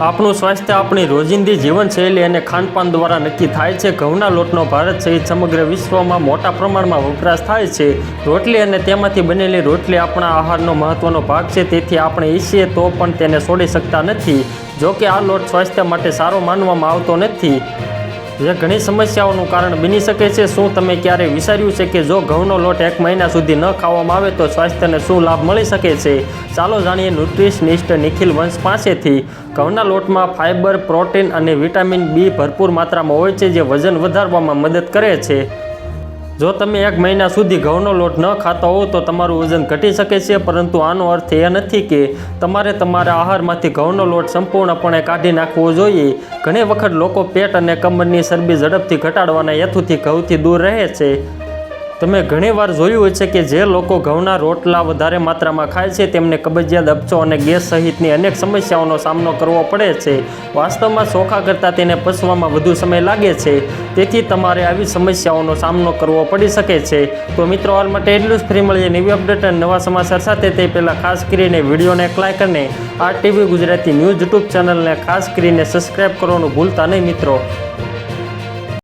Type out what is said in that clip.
આપણું સ્વાસ્થ્ય આપણી રોજિંદી જીવનશૈલી અને ખાનપાન દ્વારા નક્કી થાય છે. ઘઉંના લોટનો ભારત સહિત સમગ્ર વિશ્વમાં મોટા પ્રમાણમાં વપરાશ થાય છે. રોટલી અને તેમાંથી બનેલી રોટલી આપણા આહારનો મહત્ત્વનો ભાગ છે. તેથી આપણે ઈચ્છીએ તો પણ તેને છોડી શકતા નથી. જો કે આ લોટ સ્વાસ્થ્ય માટે સારો માનવામાં આવતો નથી. જે ઘણી સમસ્યાઓનું કારણ બની શકે છે, શું તમે ક્યારેય વિચાર્યું છે કે જો ઘઉંનો લોટ એક મહિના સુધી ન ખાવામાં આવે તો સ્વાસ્થ્યને શું લાભ મળી શકે છે? ચાલો જાણીએ ન્યુટ્રિશનિસ્ટ નિખિલ વંશ પાસેથી. ઘઉંના લોટમાં ફાઇબર પ્રોટીન અને વિટામિન બી ભરપૂર માત્રામાં હોય છે, જે વજન વધારવામાં મદદ કરે છે. જો તમે એક મહિના સુધી ઘઉંનો લોટ ન ખાતા હોવ તો તમારું વજન ઘટી શકે છે, પરંતુ આનો અર્થ એ નથી કે તમારે તમારા આહારમાંથી ઘઉંનો લોટ સંપૂર્ણપણે કાઢી નાખવો જોઈએ. ઘણી વખત લોકો પેટ અને કમરની ચરબી ઝડપથી ઘટાડવાના હેતુથી ઘઉંથી દૂર રહે છે. તમે ઘણીવાર જોયું હશે કે જે લોકો ઘઉંના રોટલા વધારે માત્રામાં ખાય છે, તેમને કબજિયાત અપચો અને ગેસ સહિતની અનેક સમસ્યાઓનો સામનો કરવો પડે છે. વાસ્તવમાં ચોખા કરતાં તેને પચવામાં વધુ સમય લાગે છે. તેથી તમારે આવી સમસ્યાઓનો સામનો કરવો પડી શકે છે. તો મિત્રો, હાલ માટે એટલું જ. ફ્રી મળીએ નવી અપડેટ અને નવા સમાચાર સાથે. તે પહેલાં ખાસ કરીને વિડીયોને લાઈક અને આ ટીવી ગુજરાતી ન્યૂઝ યુટ્યુબ ચેનલને ખાસ કરીને સબસ્ક્રાઈબ કરવાનું ભૂલતા નહીં મિત્રો.